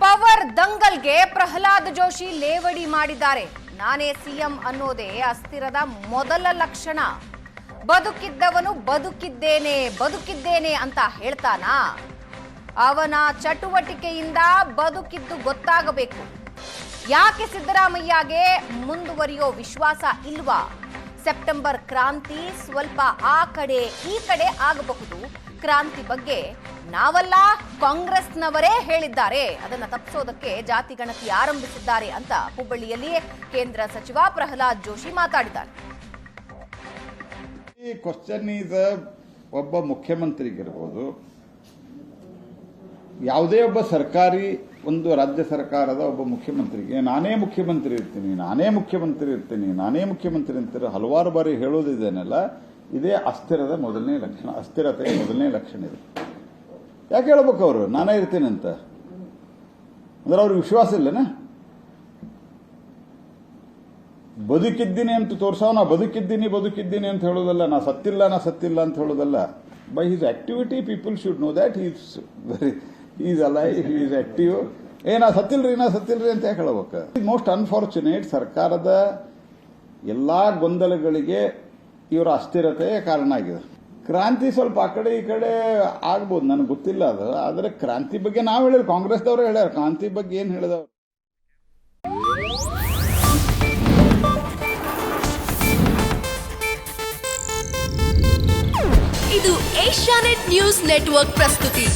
Power ದಂಗಲ್ಗೆ ಪ್ರಹ್ಲಾದ್ ಜೋಶಿ ಲೇವಡಿ ಮಾಡಿದ್ದಾರೆ. ನಾನೇ ಸಿಎಂ ಅನ್ನೋದೇ ಅಸ್ಥಿರದ ಮೊದಲ ಲಕ್ಷಣ. ಬದುಕಿದ್ದವನು ಬದುಕಿದ್ದೇನೆ ಬದುಕಿದ್ದೇನೆ ಅಂತ ಹೇಳ್ತಾನಾ? ಅವನ ಚಟುವಟಿಕೆಯಿಂದ ಬದುಕಿದ್ದು ಗೊತ್ತಾಗಬೇಕು. ಯಾಕೆ ಸಿದ್ದರಾಮಯ್ಯಗೆ ಮುಂದುವರಿಯೋ ವಿಶ್ವಾಸ ಇಲ್ವಾ? ಸೆಪ್ಟೆಂಬರ್ ಕ್ರಾಂತಿ ಸ್ವಲ್ಪ ಆ ಕಡೆ, ಈ ಕಡೆ ಆಗಬಹುದು. ಕ್ರಾಂತಿ ಬಗ್ಗೆ ನಾವಲ್ಲ ಕಾಂಗ್ರೆಸ್ನವರೇ ಹೇಳಿದ್ದಾರೆ. ಅದನ್ನು ತಪ್ಪಿಸೋದಕ್ಕೆ ಜಾತಿ ಗಣತಿ ಆರಂಭಿಸಿದ್ದಾರೆ ಅಂತ ಹುಬ್ಬಳ್ಳಿಯಲ್ಲಿಯೇ ಕೇಂದ್ರ ಸಚಿವ ಪ್ರಹ್ಲಾದ್ ಜೋಶಿ ಮಾತಾಡಿದ್ದಾರೆ. ಈ ಕ್ವಶನ್ ಈಸ್ ಒಬ್ಬ ಮುಖ್ಯಮಂತ್ರಿಗಿರ್ಬೋದು. ಯಾವುದೇ ಒಬ್ಬ ಸರ್ಕಾರಿ ಒಂದು ರಾಜ್ಯ ಸರ್ಕಾರದ ಒಬ್ಬ ಮುಖ್ಯಮಂತ್ರಿಗೆ, ನಾನೇ ಮುಖ್ಯಮಂತ್ರಿ ಇರ್ತೀನಿ, ನಾನೇ ಮುಖ್ಯಮಂತ್ರಿ ಇರ್ತೀನಿ, ನಾನೇ ಮುಖ್ಯಮಂತ್ರಿ ಅಂತಾರೆ ಹಲವಾರು ಬಾರಿ ಹೇಳೋದಿದೇನಲ್ಲ ಇದೇ ಅಸ್ಥಿರದ ಮೊದಲನೇ ಲಕ್ಷಣ, ಅಸ್ಥಿರತೆಯ ಮೊದಲನೇ ಲಕ್ಷಣ ಇದೆ. ಯಾಕೆ ಹೇಳ್ಬೇಕು ಅವರು? ನಾನೇ ಇರ್ತೀನಿ ಅಂತ. ಅಂದ್ರೆ ಅವ್ರಿಗೆ ವಿಶ್ವಾಸ ಇಲ್ಲನಾ? ಬದುಕಿದ್ದೀನಿ ಅಂತ ತೋರ್ಸೋ, ನಾ ಬದುಕಿದ್ದೀನಿ ಬದುಕಿದ್ದೀನಿ ಅಂತ ಹೇಳೋದಲ್ಲ, ನಾ ಸತ್ತಿಲ್ಲ ನಾ ಸತ್ತಿಲ್ಲ ಅಂತ ಹೇಳೋದಲ್ಲ. By his activity people should know that is very is ಅಲ್ಲ ಈಸ್ ಆಕ್ಟಿವ್ ಏನಾ ಸತ್ತಿಲ್ರಿ ಏನಾ ಸತ್ತಿಲ್ರಿ ಅಂತ ಹೇಳ್ಬೇಕು. ಮೋಸ್ಟ್ ಅನ್ಫಾರ್ಚುನೇಟ್ ಸರ್ಕಾರದ ಎಲ್ಲಾ ಗೊಂದಲಗಳಿಗೆ ಇವರ ಅಸ್ಥಿರತೆ ಕಾರಣ ಆಗಿದೆ. ಕ್ರಾಂತಿ ಸ್ವಲ್ಪ ಆ ಕಡೆ ಈ ಕಡೆ ಆಗ್ಬೋದು, ನನಗೆ ಗೊತ್ತಿಲ್ಲ ಅದು. ಆದರೆ ಕ್ರಾಂತಿ ಬಗ್ಗೆ ನಾವು ಹೇಳಿದ್ರು ಕಾಂಗ್ರೆಸ್ದವರು ಹೇಳ್ಯಾರ. ಕ್ರಾಂತಿ ಬಗ್ಗೆ ಏನು ಹೇಳಿದವ್ರು? ಇದು ಏಷ್ಯಾನೆಟ್ ನ್ಯೂಸ್ ನೆಟ್ವರ್ಕ್ ಪ್ರಸ್ತುತಿ.